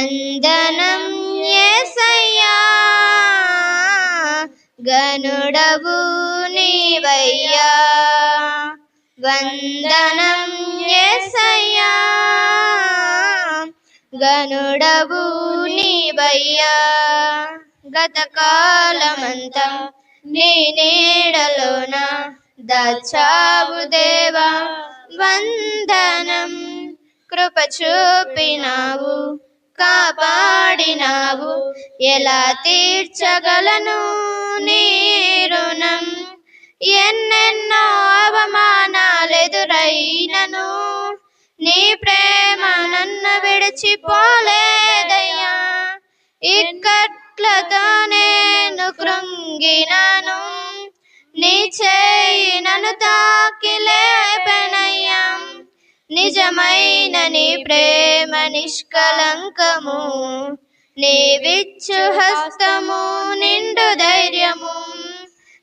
వందనం యేసయ్యా గనుడవు నీవయ్యా. వందనం యేసయ్యా గనుడవు నీవయ్యా. గతకాలమంతా నీ నీడలోన దాచావు దేవా. వందనం కృప చూపినావు కాపాడినావు. ఎలా తీర్చగలను నీ రుణం? ఎన్నెన్నో అవమానాలెదురైనను. నీ ప్రేమ నన్ను విడిచిపోలేదయ్యా. ఇక్కట్లతో నేను కృంగినను. నీ చేయి నన్ను తాకి నిజమైన నీ ప్రేమ నిష్కలంకము నీవిచ్చు హస్తము నిండు ధైర్యము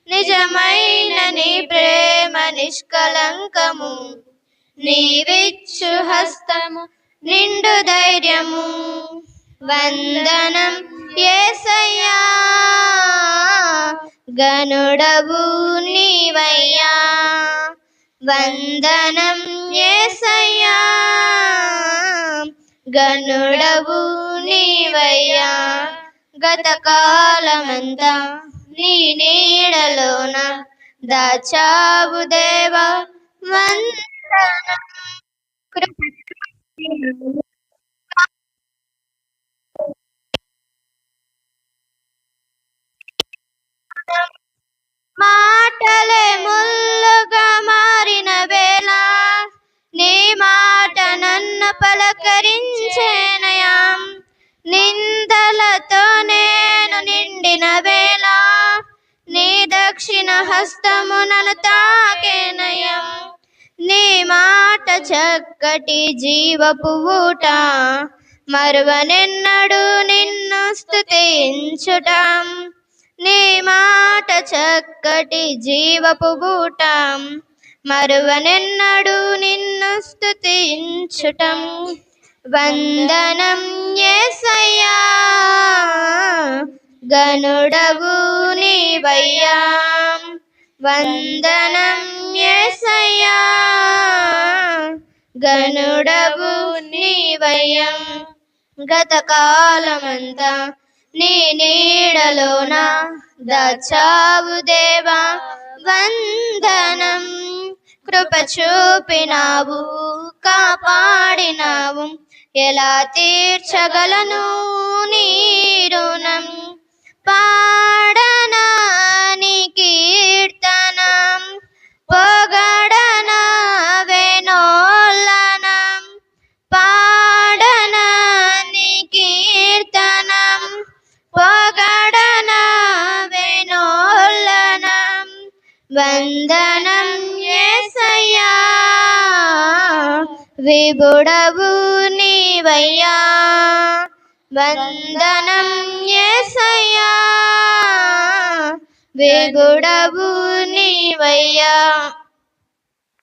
నిజమైన నీ ప్రేమ నిష్కలంకము నీవిచ్చు హస్తము నిండు ధైర్యము. వందనం ఏసయ్యా గనుడవు నీవయ్యా. వందనం యేసయ్యా. గనుడవు నీవయ్యా. గతకాలమంతా నీ నీడలోన దాచావు దేవా వందనం. దక్షిణ హస్తము తాకేనయం నీ మాట చక్కటి జీవ ఊట మరువనెన్నడు నిన్ను స్తుతించుట. నీ మాట చక్కటి జీవ బూట మరువనెన్నడు నిన్ను స్థుతించుటం వందనం యేసయ్యా గనుడవు నీవయ్యా. వందనం యేసయ్యా. గనుడవు నీవయ్యా గతకాలమంతా నీ నీడలోన దాచావు దేవా. వందనం కృప చూపినావు కాపాడినావు. ఎలా తీర్చగలను నీ రుణం? పాడనా కీర్తనం పొగడన వెనోలనం పాడన కీర్తనం పొగడన వెనోలనం వందనం యేసయ్యా విబుడవు నీవయ్యా. వందనం వేగుడవు నీవయ్యా.